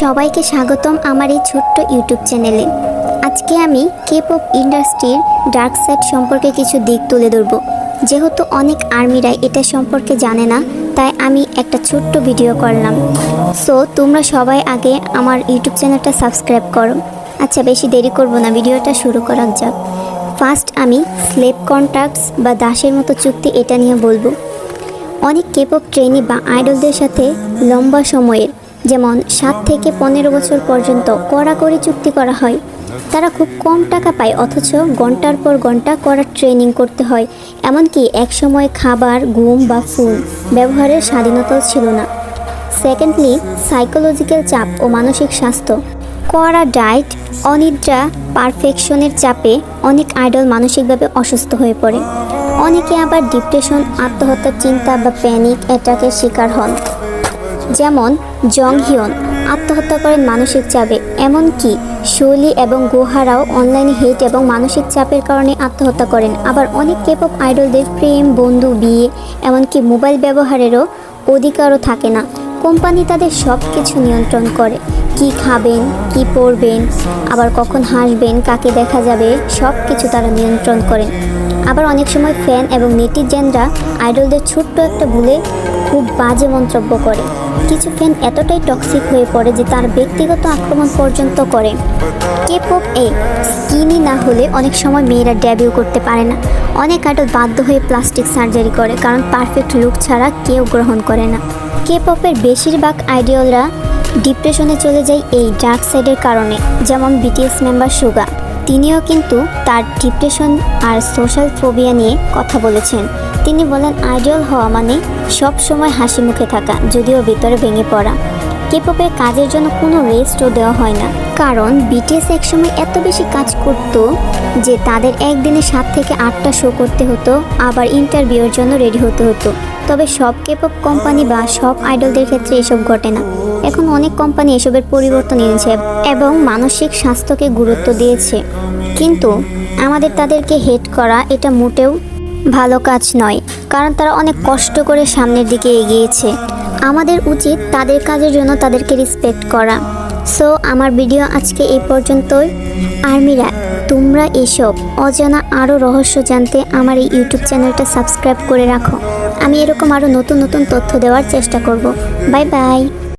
সবাইকে স্বাগতম আমার এই ছোট্ট ইউটিউব চ্যানেলে। আজকে আমি কে পপ ইন্ডাস্ট্রির ডার্ক সাইড সম্পর্কে কিছু দিক তুলে ধরব। যেহেতু অনেক আর্মিরাই এটা সম্পর্কে জানে না, তাই আমি একটা ছোট্ট ভিডিও করলাম। সো তোমরা সবাই আগে আমার ইউটিউব চ্যানেলটা সাবস্ক্রাইব করো। আচ্ছা বেশি দেরি করব না, ভিডিওটা শুরু করা যাক। ফার্স্ট আমি স্লেপ কন্ট্রাক্টস বা দাসের মতো চুক্তি এটা নিয়ে বলব। অনেক কেপপ ট্রেনি বা আইডলদের সাথে লম্বা সময়ের যেমন সাত থেকে পনেরো বছর পর্যন্ত কড়াকড়ি চুক্তি করা হয়। তারা খুব কম টাকা পায়, অথচ ঘণ্টার পর ঘণ্টা করা ট্রেনিং করতে হয়। এমনকি একসময় খাবার, ঘুম বা ফুল ব্যবহারের স্বাধীনতাও ছিল না। সেকেন্ডলি সাইকোলজিক্যাল চাপ ও মানসিক স্বাস্থ্য। কড়া ডায়েট অনিদ্রা পারফেকশনের চাপে অনেক আইডল মানসিকভাবে অসুস্থ হয়ে পড়ে। অনেকে আবার ডিপ্রেশন আত্মহত্যার চিন্তা বা প্যানিক অ্যাটাকের শিকার হন। যেমন জং হিয়ন আত্মহত্যা করেন মানসিক চাপে, এমনকি শৈলী এবং গুহারাও অনলাইনে হেট এবং মানসিক চাপের কারণে আত্মহত্যা করেন। আবার অনেক কেপপ আইডলদের প্রেম, বন্ধু, বিয়ে, এমনকি মোবাইল ব্যবহারেরও অধিকারও থাকে না। কোম্পানি তাদের সব কিছু নিয়ন্ত্রণ করে। কি খাবেন, কি পরবেন, আবার কখন হাসবেন, কাকে দেখা যাবে সব কিছু তারা নিয়ন্ত্রণ করেন। আবার অনেক সময় ফ্যান এবং নেটিজেনরা আইডলদের ছোট্ট একটা ভুলে খুব বাজে মন্তব্য করে। কিছু ফ্যান এতটাই টক্সিক হয়ে পড়ে যে তার ব্যক্তিগত আক্রমণ পর্যন্ত করে। কে পপ এ স্কিনি না হলে অনেক সময় মেয়েরা ডেবিউ করতে পারে না। অনেক আইডল বাধ্য হয়ে প্লাস্টিক সার্জারি করে কারণ পারফেক্ট লুক ছাড়া কেউ গ্রহণ করে না। কে পপের বেশিরভাগ আইডিয়ালরা ডিপ্রেশনে চলে যায় এই ডার্ক সাইডের কারণে, যেমন বিটিএস মেম্বার সুগা তিনিও কিন্তু তার ডিপ্রেশন আর সোশ্যাল ফোবিয়া নিয়ে কথা বলেছেন। তিনি বলেন আইডল হওয়া মানে সব সময় হাসি মুখে থাকা, যদিও ভিতরে ভেঙে পড়া। কেপপের কাজের জন্য কোনো রেস্টও দেওয়া হয় না। কারণ বিটিএস একসময় এত বেশি কাজ করত যে তাদের একদিনে সাত থেকে আটটা শো করতে হতো, আবার ইন্টারভিউর জন্য রেডি হতে হতো। তবে সব কেপপ কোম্পানি বা সব আইডলদের ক্ষেত্রে এসব ঘটে না। এখন অনেক কোম্পানি এসবের পরিবর্তন এনেছে এবং মানসিক স্বাস্থ্যকে গুরুত্ব দিয়েছে। কিন্তু আমাদের তাদেরকে হেট করা এটা মোটেও ভালো কাজ নয়, কারণ তারা অনেক কষ্ট করে সামনের দিকে এগিয়েছে। আমাদের উচিত তাদের কাজের জন্য তাদেরকে রেসপেক্ট করা। সো আমার ভিডিও আজকে এই পর্যন্তই। আর্মিরা, তোমরা এসব অজানা আরও রহস্য জানতে আমার এই ইউটিউব চ্যানেলটা সাবস্ক্রাইব করে রাখো। আমি এরকম আরও নতুন নতুন তথ্য দেওয়ার চেষ্টা করব। Bye bye